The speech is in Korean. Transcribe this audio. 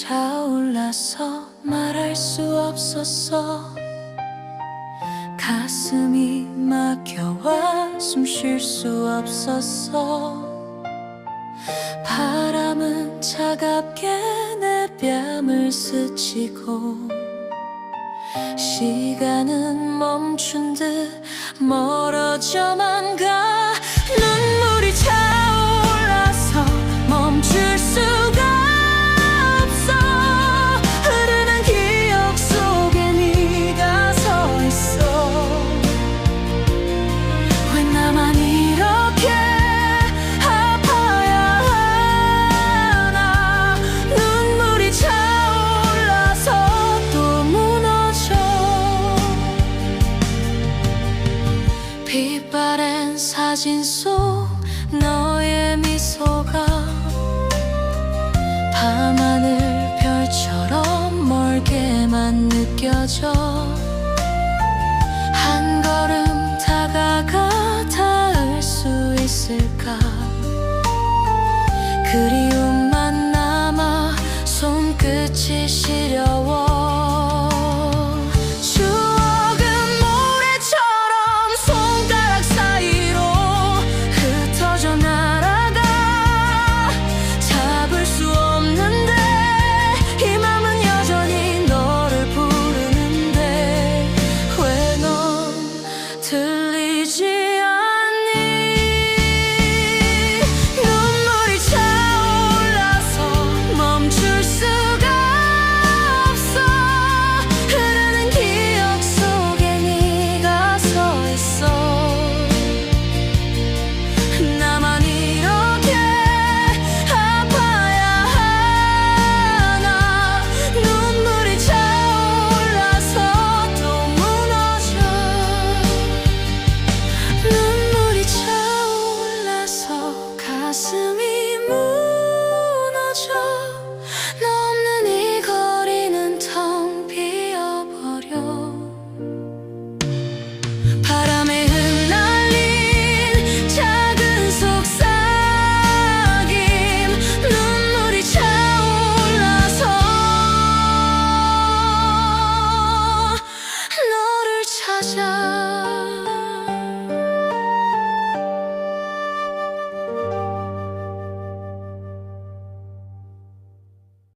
차올라서 말할 수 없었어. 가슴이 막혀와 숨 쉴 수 없었어. 바람은 차갑게 내 뺨을 스치고 시간은 멈춘 듯 멀어져만 가 빛바랜 사진 속 너의 미소가 밤하늘 별처럼 멀게만 느껴져. 한 걸음 다가가 닿을 수 있을까? 그리움만 남아 손끝이 시려 下